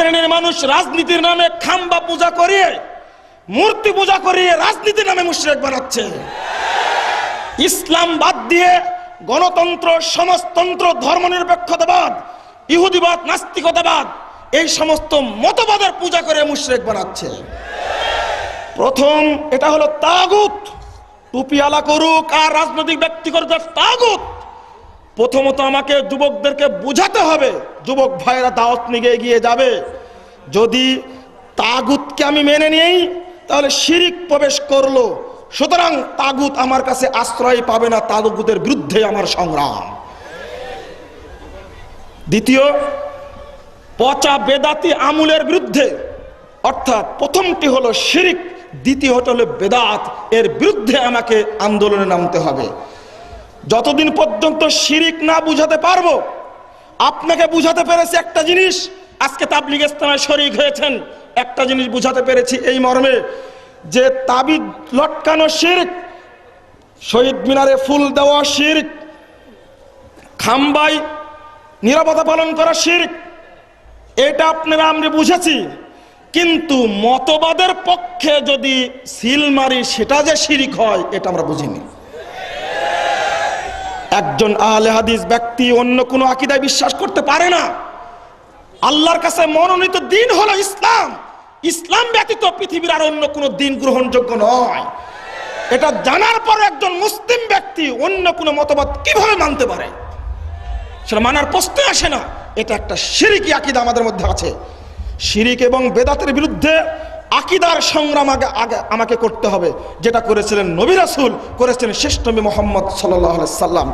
শ্রেণির মানুষ রাজনীতির নামে খাম্বা পূজা করিয়ে, মূর্তি পূজা করিয়ে রাজনীতির নামে মুশরিক বানাচ্ছে। ইসলাম বাদ দিয়ে গণতন্ত্র, সমাজতন্ত্র, ধর্মনিরপেক্ষতাবাদ, ইহুদিবাদ, নাস্তিকতাবাদ, এই সমস্ত মতবাদের পূজা করে মুশরিক বানাচ্ছে। প্রথম এটা হলো তাগুত। টুপিয়ালা করুক আর রাজনৈতিক ব্যক্তিগত তাগুত। প্রথমত আমাকে যুবকদেরকে বুঝাতে হবে। যুবক ভাইরা দাওয়াত নিয়ে এগিয়ে যাবে। যদি তাগুতকে আমি মেনে নিই, তাহলে শিরিক প্রবেশ করল। সুতরাং তাগুত আমার কাছে আশ্রয় পাবে না, তাগুতের বিরুদ্ধে আমার সংগ্রাম। দ্বিতীয়, পচা বেদাতি আমুলের বিরুদ্ধে। অর্থাৎ প্রথমটি হলো শিরিক, দ্বিতীয়টি হলো বেদাত। এর বিরুদ্ধে আমাকে আন্দোলনে নামতে হবে। যতদিন পর্যন্ত শিরিক না বুঝাতে পারব, আপনাকে বুঝাতে পেরেছি একটা জিনিস। আজকে তাবলিগ ইসলামের শরিক হয়েছেন, একটা জিনিস বুঝাতে পেরেছি এই মর্মে, যে তাবিদ লটকানো শিরক, শহীদ মিনারে ফুল দেওয়া শিরক খাম্বাই নিরাপত্তা পালন করা শিরক, এটা আপনারা আমরা বুঝেছি। কিন্তু মতবাদের পক্ষে যদি সিল মারি, সেটা যে শিরিক হয়, এটা আমরা বুঝিনি। একজন আলে হাদিস ব্যক্তি অন্য কোনো আকিদায় বিশ্বাস করতে পারে না। আল্লাহর কাছে মনোনীত দিন হলো ইসলাম। ইসলাম ব্যতীত পৃথিবীর আর অন্য কোনো দিন গ্রহণযোগ্য নয়। এটা জানার পর একজন মুসলিম ব্যক্তি অন্য কোনো মতবাদ কীভাবে মানতে পারে? সেটা মানার প্রশ্নই আসে না। এটা একটা শিরিকি আকিদা আমাদের মধ্যে আছে। শিরিক এবং বেদাতের বিরুদ্ধে আকিদার সংগ্রাম আগে আগে আমাকে করতে হবে। যেটা করেছিলেন নবী রাসুল, করেছিলেন শ্রেষ্ঠ মোহাম্মদ সাল্লাহ সাল্লাম।